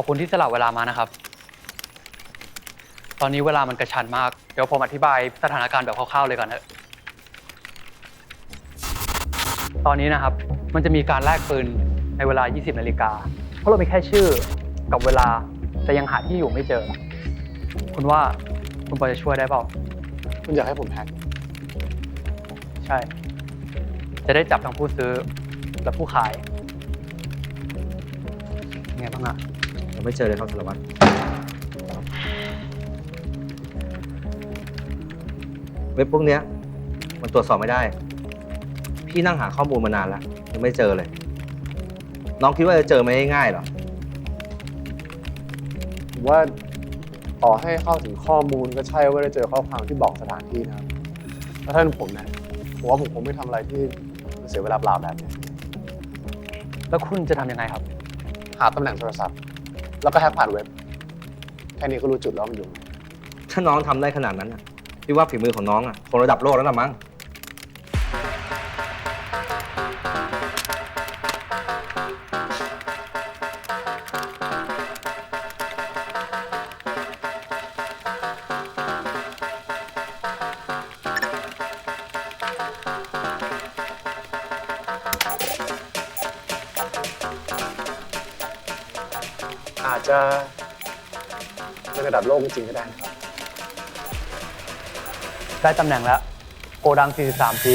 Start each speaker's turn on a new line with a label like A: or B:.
A: อบคุณที่สละเวลามานะครับ ตอนนี้เวลามันกระชันมาก เดี๋ยวผมอธิบายสถานการณ์แบบคร่าวๆเลยก่อนเถอะตอนนี้นะครับ มันจะมีการแลกปืนในเวลา 20 นาฬิกา เพราะเรามีแค่ชื่อกับเวลา แต่ยังหาที่อยู่ไม่เจอ คุณว่าคุณพอจะช่วยได้เปล่า
B: คุณอยากให้ผมแฮก
A: ใช่ จะได้จับทั้งผู้ซื้อและผู้ขายยังไงบ้างอะ
C: ยังไม่เจอเลยครับสารวัตรเว็บพวกเนี้ย มันตรวจสอบไม่ได้ พี่นั่งหาข้อมูลมานานแล้วยังไม่เจอเลย น้องคิดว่าจะเจอไม่ง่ายๆเหรอ
B: ผมว่าต่อให้เข้าถึงข้อมูลก็ใช่ว่าได้เจอข้อความที่บอกสถานที่นะครับถ้าท่านผมนะผมว่าผมคงไม่ทำอะไรที่มันเสียเวลาเปล่าแบบนี้
A: แล้วคุณจะทำยังไงครับ
B: หาตำแหน่งโทรศัพท์ แล้วก็แฮกผ่านเว็บ แค่นี้ก็รู้จุดแล้วมันอยู่ไหน
C: ถ้าน้องทำได้ขนาดนั้นน่ะพี่ว่าฝีมือของน้องอะคงระดับโลกแล้วนะมั้ง
B: อาจจะเป็นระดับโลกจริงๆก็ได้นะครับ
A: ได้ตำแหน่งแล้ว โกดัง 43 ปี